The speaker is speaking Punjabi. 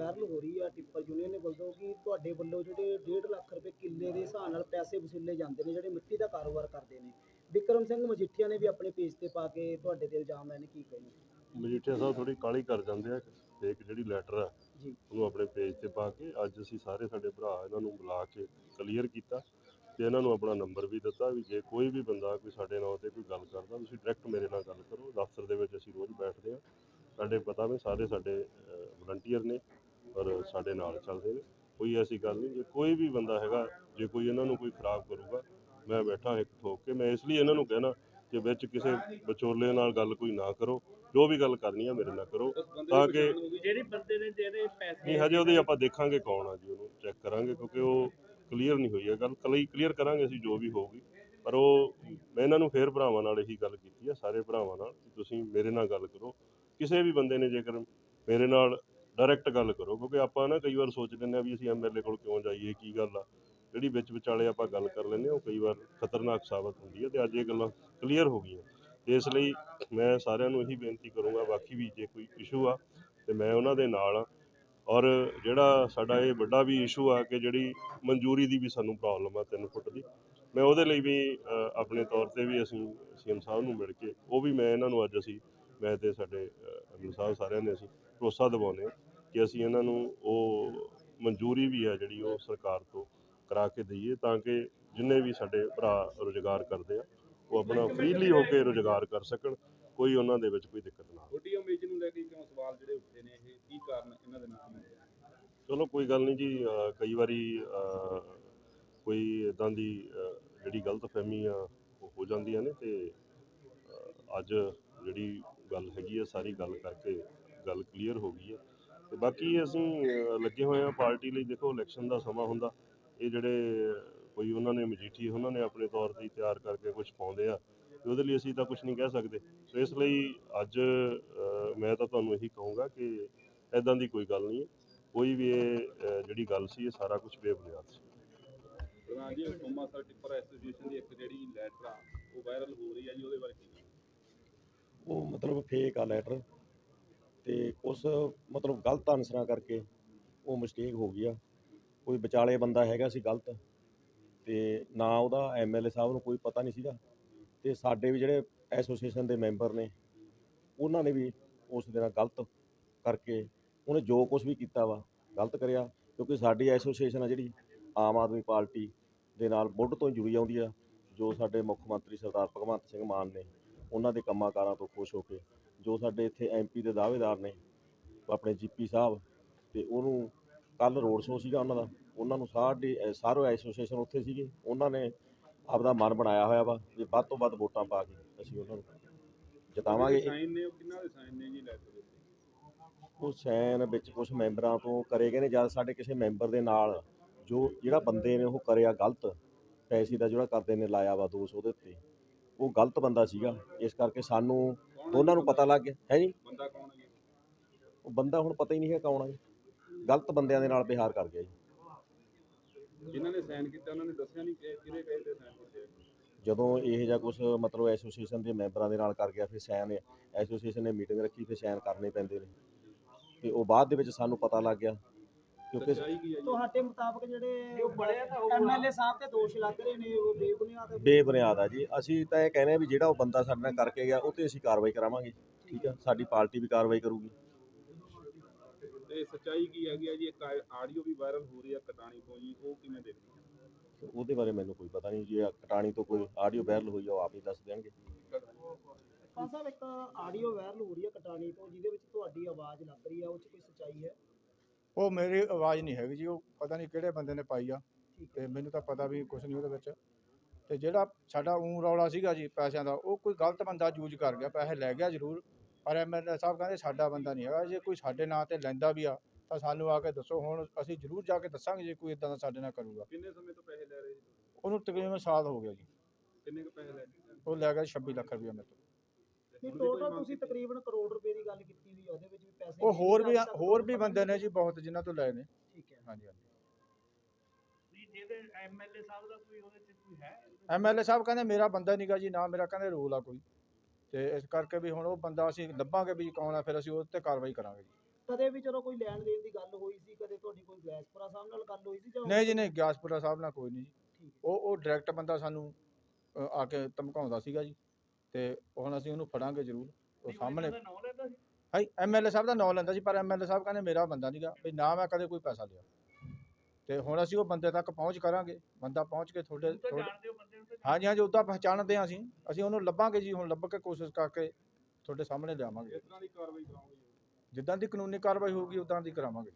ਵਾਇਰਲ ਹੋ ਰਹੀ ਆ ਟਿੱਪਰ ਯੂਨੀਅਨ ਦੇ ਵੱਲੋਂ ਕਿ ਤੁਹਾਡੇ ਵੱਲੋਂ ਜਿਹੜੇ 1.5 ਲੱਖ ਰੁਪਏ ਕਿੱਲੇ ਦੇ ਹਿਸਾਬ ਨਾਲ ਪੈਸੇ ਵਸੂਲੇ ਜਾਂਦੇ ਨੇ ਜਿਹੜੇ ਮਿੱਟੀ ਦਾ ਕਾਰੋਬਾਰ ਕਰਦੇ ਨੇ। ਵਿਕਰਮ ਸਿੰਘ ਮਜੀਠੀਆ ਨੇ ਵੀ ਆਪਣੇ ਪੇਜ ਤੇ ਪਾ ਕੇ ਤੁਹਾਡੇ ਤੇ ਇਲਜ਼ਾਮ ਲਾਏ ਨੇ ਕੀ ਕਹੇ ਮਜੀਠੀਆ ਸਾਹਿਬ ਥੋੜੀ ਕਾਲੀ ਕਰ ਜਾਂਦੇ ਆ ਤੇ ਇੱਕ ਜਿਹੜੀ ਲੈਟਰ ਆ ਜੀ। ਉਹਨੂੰ ਆਪਣੇ ਪੇਜ ਤੇ ਪਾ ਕੇ ਅੱਜ ਅਸੀਂ ਸਾਰੇ ਸਾਡੇ ਭਰਾ ਇਹਨਾਂ ਨੂੰ ਬੁਲਾ ਕੇ ਕਲੀਅਰ ਕੀਤਾ ਤੇ ਇਹਨਾਂ ਨੂੰ ਆਪਣਾ ਨੰਬਰ ਵੀ ਦਿੱਤਾ ਵੀ ਜੇ ਕੋਈ ਵੀ ਬੰਦਾ ਕੋਈ ਸਾਡੇ ਨਾਲ ਤੇ ਕੋਈ ਗੱਲ ਕਰਦਾ ਤੁਸੀਂ ਡਾਇਰੈਕਟ ਮੇਰੇ ਨਾਲ ਗੱਲ ਕਰੋ। ਦਫ਼ਤਰ ਦੇ ਵਿੱਚ ਅਸੀਂ ਰੋਜ਼ ਬੈਠਦੇ ਆ ਸਾਡੇ ਪਤਾ ਵੀ ਸਾਰੇ ਸਾਡੇ ਵਲੰਟੀਅਰ ਨੇ। ਔਰ ਸਾਡੇ ਨਾਲ ਚੱਲਦੇ ਨੇ। ਕੋਈ ਐਸੀ ਗੱਲ ਨਹੀਂ ਜੇ ਕੋਈ ਵੀ ਬੰਦਾ ਹੈਗਾ ਜੇ ਕੋਈ ਇਹਨਾਂ ਨੂੰ ਕੋਈ ਖਰਾਬ ਕਰੂਗਾ ਮੈਂ ਬੈਠਾ ਇੱਕ ਠੋਕ ਕੇ ਮੈਂ ਇਸ ਲਈ ਇਹਨਾਂ ਨੂੰ ਕਹਿਣਾ ਕਿ ਵਿੱਚ ਕਿਸੇ ਵਿਚੋਲੇ ਨਾਲ ਗੱਲ ਕੋਈ ਨਾ ਕਰੋ ਜੋ ਵੀ ਗੱਲ ਕਰਨੀ ਆ ਮੇਰੇ ਨਾਲ ਕਰੋ ਤਾਂ ਕਿ ਜਿਹੜੇ ਬੰਦੇ ਨੇ ਜਿਹੜੇ ਪੈਸੇ ਨਹੀਂ ਹਜੇ ਉਹਦੀ ਆਪਾਂ ਦੇਖਾਂਗੇ ਕੌਣ ਆ ਜੀ ਉਹਨੂੰ ਚੈੱਕ ਕਰਾਂਗੇ ਕਿਉਂਕਿ ਉਹ ਕਲੀਅਰ ਨਹੀਂ ਹੋਈ ਹੈ ਗੱਲ ਕਲੀ ਕਲੀਅਰ ਕਰਾਂਗੇ ਅਸੀਂ ਜੋ ਵੀ ਹੋਊਗੀ। ਪਰ ਉਹ ਮੈਂ ਇਹਨਾਂ ਨੂੰ ਫੇਰ ਭਰਾਵਾਂ ਨਾਲ ਇਹੀ ਗੱਲ ਕੀਤੀ ਆ ਸਾਰੇ ਭਰਾਵਾਂ ਨਾਲ ਕਿ ਤੁਸੀਂ ਮੇਰੇ ਨਾਲ ਗੱਲ ਕਰੋ। ਕਿਸੇ ਵੀ ਬੰਦੇ ਨੇ ਜੇਕਰ ਮੇਰੇ ਨਾਲ ਡਾਇਰੈਕਟ ਗੱਲ ਕਰੋ, ਕਿਉਂਕਿ ਆਪਾਂ ਨਾ ਕਈ ਵਾਰ ਸੋਚ ਲੈਂਦੇ ਆ ਵੀ ਅਸੀਂ ਐਮਐਲਏ ਕੋਲ ਕਿਉਂ ਜਾਈਏ, ਕੀ ਗੱਲ ਆ? ਜਿਹੜੀ ਵਿੱਚ ਵਿਚਾਲੇ ਆਪਾਂ ਗੱਲ ਕਰ ਲੈਂਦੇ ਆ ਉਹ ਕਈ ਵਾਰ ਖਤਰਨਾਕ ਸਾਬਤ ਹੁੰਦੀ ਹੈ ਤੇ ਅੱਜ ਇਹ ਗੱਲਾਂ ਕਲੀਅਰ ਹੋ ਗਈਆਂ। ਤੇ ਇਸ ਲਈ ਮੈਂ ਸਾਰਿਆਂ ਨੂੰ ਇਹੀ ਬੇਨਤੀ ਕਰੂੰਗਾ, ਬਾਕੀ ਵੀ ਜੇ ਕੋਈ ਇਸ਼ੂ ਆ ਤੇ ਮੈਂ ਉਹਨਾਂ ਦੇ ਨਾਲ ਆ। ਔਰ ਜਿਹੜਾ ਸਾਡਾ ਇਹ ਵੱਡਾ ਵੀ ਇਸ਼ੂ ਆ ਕਿ ਜਿਹੜੀ ਮਨਜ਼ੂਰੀ ਦੀ ਵੀ ਸਾਨੂੰ ਪ੍ਰੋਬਲਮ ਆ 3 ਫੁੱਟ ਦੀ, ਮੈਂ ਉਹਦੇ ਲਈ ਵੀ ਆਪਣੇ ਤੌਰ ਤੇ ਵੀ ਅਸੀਂ ਸੀਐਮ ਸਾਹਿਬ ਨੂੰ ਮਿਲ ਕੇ, ਉਹ ਵੀ ਮੈਂ ਇਹਨਾਂ ਨੂੰ ਅੱਜ ਅਸੀਂ, ਮੈਂ ਤੇ ਸਾਡੇ ਅਮਿਤ ਸਾਹਿਬ ਸਾਰਿਆਂ ਨੇ ਅਸੀਂ ਭਰੋਸਾ ਦਿਵਾਉਂਦੇ ਹਾਂ। ਕਿ ਅਸੀਂ ਇਹਨਾਂ ਨੂੰ ਉਹ ਮਨਜ਼ੂਰੀ ਵੀ ਆ ਜਿਹੜੀ ਉਹ ਸਰਕਾਰ ਤੋਂ ਕਰਾ ਕੇ ਦਈਏ ਤਾਂ ਕਿ ਜਿੰਨੇ ਵੀ ਸਾਡੇ ਭਰਾ ਰੁਜ਼ਗਾਰ ਕਰਦੇ ਆ ਉਹ ਆਪਣਾ ਫ੍ਰੀਲੀ ਹੋ ਕੇ ਰੁਜ਼ਗਾਰ ਕਰ ਸਕਣ ਕੋਈ ਉਹਨਾਂ ਦੇ ਵਿੱਚ ਕੋਈ ਦਿੱਕਤ ਨਾ ਆਵੇ। ਛੋਟੀ ਉਮੀਦ ਨੂੰ ਲੈ ਕੇ ਕਿਉਂ ਸਵਾਲ ਜਿਹੜੇ ਉੱਠੇ ਨੇ ਇਹ? ਕੀ ਕਾਰਨ ਇਹਨਾਂ ਦੇ ਨਾਲ ਚਲੋ ਕੋਈ ਗੱਲ ਨਹੀਂ ਜੀ ਕਈ ਵਾਰੀ ਕੋਈ ਇਦਾਂ ਦੀ ਜਿਹੜੀ ਗਲਤਫਹਿਮੀ ਆ ਉਹ ਹੋ ਜਾਂਦੀਆਂ ਨੇ ਤੇ ਅੱਜ ਜਿਹੜੀ ਗੱਲ ਹੈਗੀ ਆ ਸਾਰੀ ਗੱਲ ਕਰਕੇ ਗੱਲ ਕਲੀਅਰ ਹੋ ਗਈ ਹੈ ਤੇ ਬਾਕੀ ਅਸੀਂ ਲੱਗੇ ਹੋਏ ਆ ਪਾਰਟੀ ਲਈ ਦੇਖੋ ਇਲੈਕਸ਼ਨ ਦਾ ਸਮਾਂ ਹੁੰਦਾ। ਇਹ ਜਿਹੜੇ ਕੋਈ ਉਹਨਾਂ ਨੇ ਮਜੀਠੀ ਉਹਨਾਂ ਨੇ ਆਪਣੇ ਤੌਰ ਤੇ ਹੀ ਤਿਆਰ ਕਰਕੇ ਕੁਝ ਪਾਉਂਦੇ ਆ। ਤੇ ਉਹਦੇ ਲਈ ਅਸੀਂ ਤਾਂ ਕੁਝ ਨਹੀਂ ਕਹਿ ਸਕਦੇ। ਸੋ ਇਸ ਲਈ ਅੱਜ ਮੈਂ ਤਾਂ ਤੁਹਾਨੂੰ ਇਹੀ ਕਹੂੰਗਾ ਕਿ ਐਦਾਂ ਦੀ ਕੋਈ ਗੱਲ ਨਹੀਂ ਹੈ। ਕੋਈ ਵੀ ਇਹ ਜਿਹੜੀ ਗੱਲ ਸੀ ਇਹ ਸਾਰਾ ਕੁਝ ਬੇਬੁਨਿਆਦ ਸੀ। ਪ੍ਰਧਾਨ ਜੀ ਸੋਮਾ ਸਰ ਟਿੱਪਰ ਐਸੋਸੀਏਸ਼ਨ ਦੀ ਇੱਕ ਜਿਹੜੀ ਲੈਟਰ ਆ ਉਹ ਵਾਇਰਲ ਹੋ ਰਹੀ ਆ ਜੀ ਉਹਦੇ ਬਾਰੇ ਕੀ ਕਹਿਣਾ? ਉਹ ਮਤਲਬ ਫੇਕ ਆ ਲੈਟਰ ਤੇ ਉਸ ਮਤਲਬ ਗਲਤ ਆਨਸਰਾਂ ਕਰਕੇ ਉਹ ਮਿਸਟੇਕ ਹੋ ਗਈ ਆ। ਕੋਈ ਵਿਚਾਲੇ ਬੰਦਾ ਹੈਗਾ ਸੀ ਗਲਤ ਤੇ ਨਾ ਉਹਦਾ ਐਮਐਲਏ ਸਾਹਿਬ ਨੂੰ ਕੋਈ ਪਤਾ ਨਹੀਂ ਸੀਗਾ ਤੇ ਸਾਡੇ ਵੀ ਜਿਹੜੇ ਐਸੋਸੀਏਸ਼ਨ ਦੇ ਮੈਂਬਰ ਨੇ, ਉਹਨਾਂ ਨੇ ਵੀ ਉਸ ਦੇ ਨਾਲ ਗਲਤ ਕਰਕੇ ਉਹਨੇ ਜੋ ਕੁਝ ਵੀ ਕੀਤਾ ਵਾ ਗਲਤ ਕਰਿਆ ਕਿਉਂਕਿ ਸਾਡੀ ਐਸੋਸੀਏਸ਼ਨ ਆ ਜਿਹੜੀ ਆਮ ਆਦਮੀ ਪਾਰਟੀ ਦੇ ਨਾਲ ਮੁੱਢ ਤੋਂ ਹੀ ਜੁੜੀ ਆਉਂਦੀ ਆ, ਜੋ ਸਾਡੇ ਮੁੱਖ ਮੰਤਰੀ ਸਰਦਾਰ ਭਗਵੰਤ ਸਿੰਘ ਮਾਨ ਨੇ ਉਹਨਾਂ ਦੇ ਕੰਮਾਂ ਕਾਰਾਂ ਤੋਂ ਖੁਸ਼ ਹੋ ਕੇ ਜੋ ਸਾਡੇ ਇੱਥੇ ਐਮਪੀ ਦੇ ਦਾਅਵੇਦਾਰ ਨੇ ਆਪਣੇ ਜੀਪੀ ਸਾਹਿਬ ਤੇ ਉਹਨੂੰ ਕੱਲ ਰੋਡ ਸ਼ੋਅ ਸੀਗਾ ਉਹਨਾਂ ਦਾ। ਉਹਨਾਂ ਨੂੰ ਸਾਡੀ ਅ, ਸਾਰੇ ਐਸੋਸੀਏਸ਼ਨ ਉੱਥੇ ਸੀਗੇ। ਉਹਨਾਂ ਨੇ ਆਪਦਾ ਮਨ ਬਣਾਇਆ ਹੋਇਆ ਵਾ ਵੀ ਵੱਧ ਤੋਂ ਵੱਧ ਵੋਟਾਂ ਪਾ ਕੇ ਅਸੀਂ ਉਹਨਾਂ ਨੂੰ ਜਿਤਾਵਾਂਗੇ। ਸਾਈਨ ਨੇ ਉਹ ਕਿੰਨਾ ਦੇ ਸਾਈਨ ਨੇ ਜੀ ਉਹ ਵਿੱਚ ਕੁਝ ਮੈਂਬਰਾਂ ਤੋਂ ਕਰੇ ਗਏ ਨੇ ਜਦ ਸਾਡੇ ਕਿਸੇ ਮੈਂਬਰ ਦੇ ਨਾਲ ਜੋ ਜਿਹੜਾ ਬੰਦੇ ਨੇ ਉਹ ਕਰਿਆ ਗਲਤ ਪੈਸੇ ਦਾ ਜਿਹੜਾ ਕਰਦੇ ਨੇ ਲਾਇਆ ਵਾ ਦੋਸ਼ ਉਹਦੇ ਉੱਤੇ ਉਹ ਗਲਤ ਬੰਦਾ ਸੀਗਾ। ਇਸ ਕਰਕੇ ਸਾਨੂੰ ਦੋਨਾਂ ਨੂੰ ਪਤਾ ਲੱਗ ਗਿਆ। ਹੈ ਜੀ? ਬੰਦਾ ਕੌਣ ਹੈ ਉਹ ਬੰਦਾ ਹੁਣ ਪਤਾ ਹੀ ਨਹੀਂ ਹੈ ਕੌਣ ਹੈ। ਗਲਤ ਬੰਦਿਆਂ ਦੇ ਨਾਲ ਵਿਹਾਰ ਕਰ ਗਿਆ ਜੀ। ਜਿਨ੍ਹਾਂ ਨੇ ਸਾਈਨ ਕੀਤਾ ਉਹਨਾਂ ਨੇ ਦੱਸਿਆ ਨਹੀਂ ਕਿ ਕਿਹਦੇ ਕਹੇ ਤੇ ਸਾਈਨ ਕੀਤੇ। ਜਦੋਂ ਇਹ ਜਿਹਾ ਕੁਝ ਮਤਲਬ ਐਸੋਸੀਏਸ਼ਨ ਦੇ ਮੈਂਬਰਾਂ ਦੇ ਨਾਲ ਕਰ ਗਿਆ ਫਿਰ ਸਾਈਨ ਐਸੋਸੀਏਸ਼ਨ ਨੇ ਮੀਟਿੰਗ ਰੱਖੀ ਫਿਰ ਸਾਈਨ ਕਰਨੇ ਪੈਂਦੇ ਨੇ। ਤੇ ਉਹ ਬਾਅਦ ਦੇ ਵਿੱਚ ਸਾਨੂੰ ਪਤਾ ਲੱਗ ਗਿਆ ਕਿਉਂਕਿ ਤੁਹਾਡੇ ਮੁਤਾਬਕ ਜਿਹੜੇ ਐਮਐਲਏ ਸਾਹਿਬ ਤੇ ਦੋਸ਼ ਲੱਗ ਰਹੇ ਨੇ ਉਹ ਬੇਬੁਨਿਆਦ ਬੇਬੁਨਿਆਦ ਆ ਜੀ। ਅਸੀਂ ਤਾਂ ਇਹ ਕਹਿੰਦੇ ਆ ਵੀ ਜਿਹੜਾ ਉਹ ਬੰਦਾ ਸਾਡੇ ਨਾਲ ਕਰਕੇ ਗਿਆ ਉਹ ਤੇ ਅਸੀਂ ਕਾਰਵਾਈ ਕਰਾਵਾਂਗੇ। ਠੀਕ ਆ? ਸਾਡੀ ਪਾਰਟੀ ਵੀ ਕਾਰਵਾਈ ਕਰੂਗੀ। ਤੇ ਸੱਚਾਈ ਕੀ ਹੈਗੀ ਆ ਜੀ? ਇੱਕ ਆਡੀਓ ਵੀ ਵਾਇਰਲ ਹੋ ਰਹੀ ਆ ਕਟਾਣੀ ਤੋਂ ਜੀ। ਉਹ ਕਿਵੇਂ ਦੇਖਦੇ ਉਹਦੇ ਬਾਰੇ ਮੈਨੂੰ ਕੋਈ ਪਤਾ ਨਹੀਂ ਜੇ। ਕਟਾਣੀ ਤੋਂ ਕੋਈ ਆਡੀਓ ਵਾਇਰਲ ਹੋਈ ਆ ਉਹ ਆਪ ਹੀ ਦੱਸ ਦੇਣਗੇ ਸਾਹਿਬ ਇੱਕ ਆਡੀਓ ਵਾਇਰਲ ਹੋ ਰਹੀ ਹੈ ਕਟਾਣੀ ਤੋਂ ਜਿਹਦੇ ਵਿੱਚ ਤੁਹਾਡੀ ਆਵਾਜ਼ ਲੱਗ ਰਹੀ ਹੈ ਉਹ 'ਚ ਕੋਈ ਸੱਚਾਈ ਹੈ? ਉਹ ਮੇਰੀ ਆਵਾਜ਼ ਨਹੀਂ ਹੈਗੀ ਜੀ ਉਹ ਪਤਾ ਨਹੀਂ ਕਿਹੜੇ ਬੰਦੇ ਨੇ ਪਾਈ ਆ ਤੇ ਮੈਨੂੰ ਤਾਂ ਪਤਾ ਵੀ ਕੁਝ ਨਹੀਂ ਉਹਦੇ ਵਿੱਚ। ਤੇ ਜਿਹੜਾ ਸਾਡਾ ਊਂ ਰੌਲਾ ਸੀਗਾ ਜੀ ਪੈਸਿਆਂ ਦਾ ਉਹ ਕੋਈ ਗਲਤ ਬੰਦਾ ਯੂਜ਼ ਕਰ ਗਿਆ ਪੈਸੇ ਲੈ ਗਿਆ ਜ਼ਰੂਰ। ਪਰ ਐਮਐਲਏ ਸਾਹਿਬ ਕਹਿੰਦੇ ਸਾਡਾ ਬੰਦਾ ਨਹੀਂ ਹੈਗਾ ਜੇ ਕੋਈ ਸਾਡੇ ਨਾਂ ਤੇ ਲੈਂਦਾ ਵੀ ਆ ਤਾਂ ਸਾਨੂੰ ਆ ਕੇ ਦੱਸੋ ਹੁਣ ਅਸੀਂ ਜ਼ਰੂਰ ਜਾ ਕੇ ਦੱਸਾਂਗੇ ਜੇ ਕੋਈ ਇਦਾਂ ਦਾ ਸਾਡੇ ਨਾਲ ਕਰੂਗਾ। ਕਿੰਨੇ ਸਮੇਂ ਤੋਂ ਪੈਸੇ ਲੈ ਰਹੇ ਜੀ ਉਹਨੂੰ ਤਕਰੀਬਨ ਸਾਲ ਹੋ ਗਿਆ ਜੀ। ਕਿੰਨੇ ਕੁ ਪੈਸੇ ਲੈ ਉਹ ਲੈ ਗਿਆ 26 ਲੱਖ ਰੁਪਏ ਮੇਰੇ ਤੋਂ। ਨਹੀਂ ਟੋਟਲ ਤੁਸੀਂ ਤਕਰੀਬਨ ਕਰੋੜ ਰੁਪਏ ਦੀ ਗੱਲ ਕੀਤੀ ਹੋਈ ਹੈ ਉਹਦੇ ਵਿੱਚ ਵੀ ਪੈਸੇ ਉਹ ਹੋਰ ਵੀ ਹੋਰ ਬੰਦੇ ਨੇ ਨਹੀਂ ਜੀ ਬਹੁਤ ਜਿਨ੍ਹਾਂ ਤੋਂ ਲਏ ਨੇ। ਠੀਕ ਹੈ। ਹਾਂਜੀ ਹਾਂਜੀ। ਜਿਹਦੇ ਐਮਐਲਏ ਸਾਹਿਬ ਦਾ ਕੋਈ ਉਹਦੇ ਚ ਕੋਈ ਹੈ? ਐਮਐਲਏ ਸਾਹਿਬ ਕਹਿੰਦੇ ਮੇਰਾ ਬੰਦਾ ਨਹੀਂਗਾ ਜੀ ਨਾ ਮੇਰਾ ਕਹਿੰਦੇ ਰੋਲ ਆ ਕੋਈ। ਤੇ ਇਸ ਕਰਕੇ ਵੀ ਹੁਣ ਉਹ ਬੰਦਾ ਅਸੀਂ ਲੱਭਾਂਗੇ ਵੀ ਕੌਣ ਆ ਫਿਰ ਅਸੀਂ ਉਹ ਤੇ ਕਾਰਵਾਈ ਕਰਾਂਗੇ ਜੀ। ਕਦੇ ਵੀ ਚਲੋ ਕੋਈ ਲੈਣ ਦੇਣ ਦੀ ਗੱਲ ਹੋਈ ਗੈਸਪੁਰਾ ਸਾਹਿਬ ਨਾਲ ਗੱਲ ਹੋਈ ਸੀ ਜਾਂ ਨਹੀਂ ਜੀ ਨਹੀਂ ਗਿਆਸਪੁਰਾ ਸਾਹਿਬ ਨਾਲ ਕੋਈ ਨਹੀਂ ਜੀ। ਠੀਕ ਹੈ। ਉਹ ਉਹ ਡਾਇਰੈਕਟ ਬੰਦਾ ਸਾਨੂੰ ਅ, ਆ ਕੇ ਧਮਕਾਉਂਦਾ ਸੀਗਾ ਜੀ। ਤੇ ਹੁਣ ਅਸੀਂ ਉਹਨੂੰ ਫੜਾਂਗੇ ਜ਼ਰੂਰ। ਉਹ ਸਾਹਮਣੇ ਹਾਈ ਐਮਐਲਏ ਸਾਹਿਬ ਦਾ ਨਾਂ ਲੈਂਦਾ ਸੀ ਪਰ ਐਮਐਲਏ ਸਾਹਿਬ ਕਹਿੰਦੇ ਮੇਰਾ ਬੰਦਾ ਨਹੀਂਗਾ ਵੀ ਨਾ ਮੈਂ ਕਦੇ ਕੋਈ ਪੈਸਾ ਲਿਆ। ਤੇ ਹੁਣ ਅਸੀਂ ਉਹ ਬੰਦੇ ਤੱਕ ਪਹੁੰਚ ਕਰਾਂਗੇ। ਬੰਦਾ ਪਹੁੰਚ ਕੇ ਤੁਹਾਡੇ ਤੁਹਾਡੇ ਹਾਂਜੀ ਹਾਂਜੀ ਉਦਾਂ ਪਹਿਚਾਣਦੇ ਹਾਂ ਅਸੀਂ। ਅਸੀਂ ਉਹਨੂੰ ਲੱਭਾਂਗੇ ਜੀ ਹੁਣ ਲੱਭ ਕੇ ਕੋਸ਼ਿਸ਼ ਕਰਕੇ ਤੁਹਾਡੇ ਸਾਹਮਣੇ ਲਿਆਵਾਂਗੇ। ਤਰ੍ਹਾਂ ਦੀ ਕਾਰਵਾਈ ਕਰਾਉਂਗੇ ਜਿੱਦਾਂ ਦੀ ਕਾਨੂੰਨੀ ਕਾਰਵਾਈ ਹੋਊਗੀ ਉਦਾਂ ਦੀ ਕਰਾਵਾਂਗੇ।